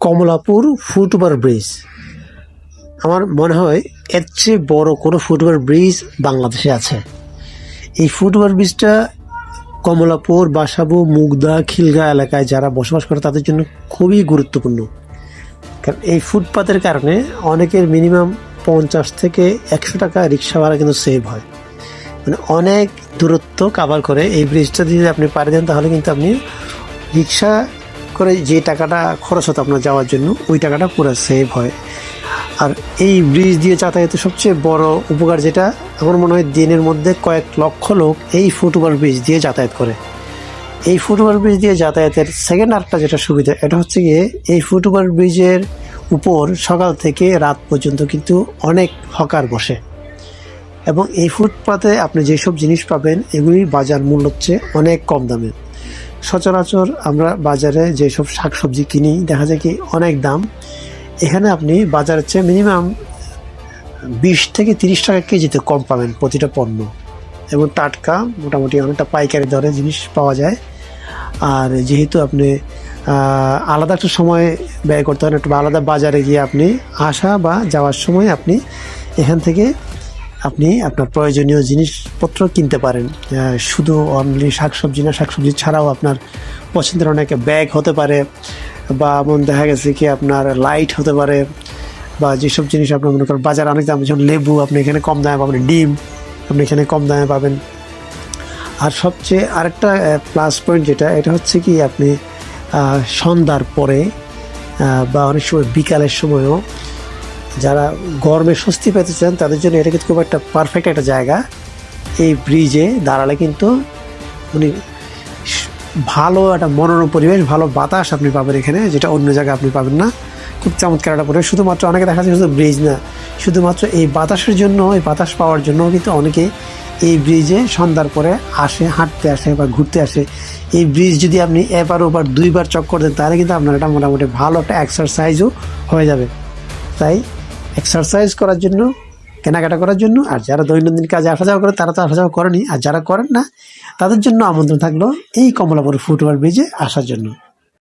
Kamalapur foot over bridge. আমার মনে হয় এর চেয়ে বড় কোনো ফুটওভার ব্রিজ বাংলাদেশে আছে। এই ফুটওভার ব্রিজটা কমলাপুর, বাসাবু, মুগদা, খিলগা এলাকায় যারা বসবাস করে তাদের জন্য খুবই গুরুত্বপূর্ণ। কারণ এই ফুটপাতের কারণে অনেকের মিনিমাম পঞ্চাশ থেকে একশো টাকা রিক্সা ভাড়া কিন্তু সেভ হয়। মানে অনেক দূরত্ব কাভার করে এই ব্রিজটা যদি আপনি পাড়ি দেন তাহলে কিন্তু আপনি রিক্সা করে যে টাকাটা খরচ হতো আপনার যাওয়ার জন্য, ওই টাকাটা পুরো সেভ হয়। আর এই ব্রিজ দিয়ে যাতায়াতের সবচেয়ে বড় উপকার যেটা, আমার মনে হয় দিনের মধ্যে কয়েক লক্ষ লোক এই ফুটওভার ব্রিজ দিয়ে যাতায়াত করে। এই ফুটওভার ব্রিজ দিয়ে যাতায়াতের সেকেন্ড আরেকটা যেটা সুবিধা, এটা হচ্ছে গিয়ে এই ফুটওভার ব্রিজের উপর সকাল থেকে রাত পর্যন্ত কিন্তু অনেক হকার বসে। এবং এই ফুটপাতে আপনি যেসব জিনিস পাবেন, এগুলির বাজার মূল্য হচ্ছে অনেক কম দামে। সচরাচর আমরা বাজারে যেসব শাকসবজি কিনি, দেখা যায় কি অনেক দাম। এখানে আপনি বাজারের চেয়ে মিনিমাম বিশ থেকে তিরিশ টাকা কেজিতে কম পাবেন প্রতিটা পণ্য। এবং টাটকা মোটামুটি অনেকটা পাইকারি দরে জিনিস পাওয়া যায়। আর যেহেতু আপনি আলাদা একটা সময় ব্যয় করতে হয় একটু আলাদা বাজারে গিয়ে আপনি আসা বা যাওয়ার সময় আপনি এখান থেকে আপনি আপনার প্রয়োজনীয় জিনিসপত্র কিনতে পারেন। শুধু অনলি শাকসবজি না, শাকসবজি ছাড়াও আপনার পছন্দের অনেক ব্যাগ হতে পারে বা এমন দেখা গেছে কি আপনার লাইট হতে পারে বা যেসব জিনিস আপনার মনে করেন বাজারে অনেক দাম, যেমন লেবু আপনি এখানে কম দামে পাবেন, ডিম আপনি এখানে কম দামে পাবেন। আর সবচেয়ে আরেকটা প্লাস পয়েন্ট যেটা, এটা হচ্ছে কি আপনি সন্ধ্যার পরে বা অনেক সময় বিকালের সময়ও যারা গরমে স্বস্তি পেতে চান, তাদের জন্য এটা কিন্তু খুব একটা পারফেক্ট একটা জায়গা। এই ব্রিজে দাঁড়ালে কিন্তু উনি ভালো একটা মনোরম পরিবেশ, ভালো বাতাস আপনি পাবেন এখানে, যেটা অন্য জায়গায় আপনি পাবেন না। খুব চমৎকার একটা পরিবেশ। শুধুমাত্র অনেকে দেখা যায় শুধু ব্রিজ না, শুধুমাত্র এই বাতাসের জন্য, এই বাতাস পাওয়ার জন্য কিন্তু অনেকে এই ব্রিজে সন্ধ্যার পরে আসে, হাঁটতে আসে বা ঘুরতে আসে। এই ব্রিজ যদি আপনি এবার ওবার দুইবার চক্কর দেন, তাহলে কিন্তু আপনার এটা মোটামুটি ভালো একটা এক্সারসাইজও হয়ে যাবে। তাই এক্সারসাইজ করার জন্য, কেনাকাটা করার জন্য, আর যারা দৈনন্দিন কাজে আসা যাওয়া করে, তারা তো আসা যাওয়া করেনি। আর যারা করেন না, তাদের জন্য আমন্ত্রণ থাকল এই কমলাপুর ফুটওভার ব্রিজে আসার জন্য।